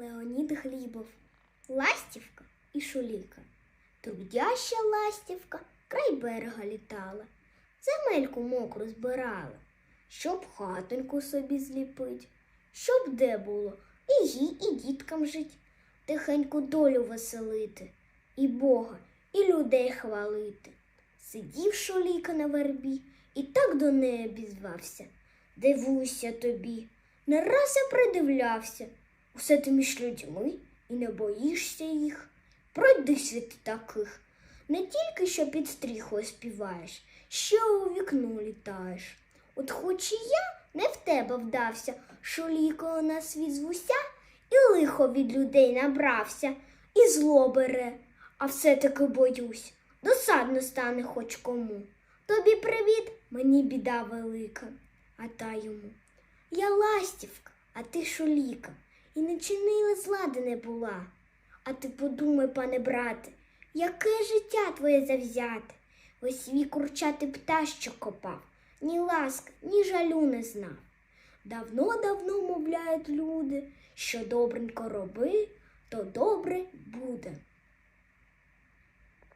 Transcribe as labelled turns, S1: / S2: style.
S1: Леонід Глібов, Ластівка і Шуліка. Трудяща ластівка край берега літала, земельку мокру збирала, щоб хатинку собі зліпить, щоб де було і їй, і діткам жить, тихеньку долю веселити, і Бога, і людей хвалити. Сидів шуліка на вербі і так до неї обізвався. Дивуйся тобі, не раз я придивлявся. Усе ти між людьми і не боїшся їх. Пройдися ти таких. Не тільки що під стріхою співаєш, ще у вікно літаєш. От хоч і я не в тебе вдався, шулікою на світ звуся, і лихо від людей набрався, і зло бере, а все-таки боюсь, досадно стане хоч кому. Тобі привіт, мені біда велика, а та йому. Я ластівка, а ти шуліка, і не чинила зла, де не була. А ти подумай, пане брате, яке життя твоє завзяте? Весь свій курчатий птащо копав, ні ласк, ні жалю не знав. Давно-давно мовляють люди, що добренько роби, то добре буде.